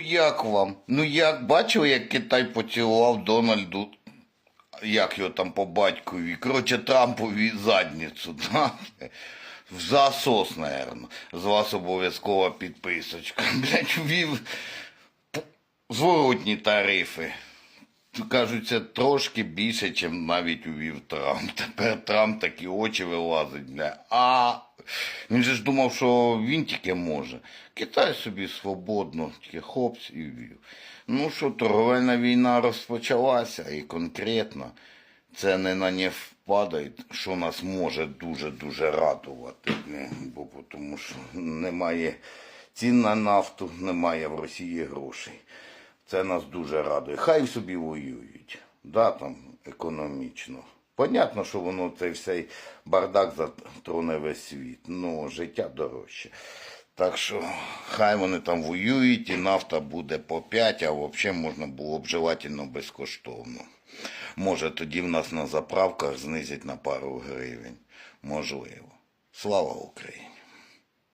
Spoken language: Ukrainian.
Як вам? Ну як бачив, як Китай поцілував Дональду, як його там по батькові, коротше, Трампові задницю, да? В засос, наверно. З вас обов'язкова підписочка. Блять, ввів зворотні тарифи. Кажуть, це трошки більше, ніж навіть увів Трамп. Тепер Трамп такі очі вилазить, бля. А він же ж думав, що він тільки може. Китай собі свободно, тільки хопс і ввів. Ну що, торговельна війна розпочалася і конкретно ціни на нефть падають, що нас може дуже-дуже радувати. бля. Бо тому що немає цін на нафту, немає в Росії грошей. Це нас дуже радує. Хай собі воюють, да, там, економічно. Понятно, що воно цей всей бардак затроне весь світ. Ну, життя дорожче. Так що хай вони там воюють, і нафта буде по 5, а взагалі можна було б желательно безкоштовно. Може, тоді в нас на заправках знизять на пару гривень. Можливо. Слава Україні!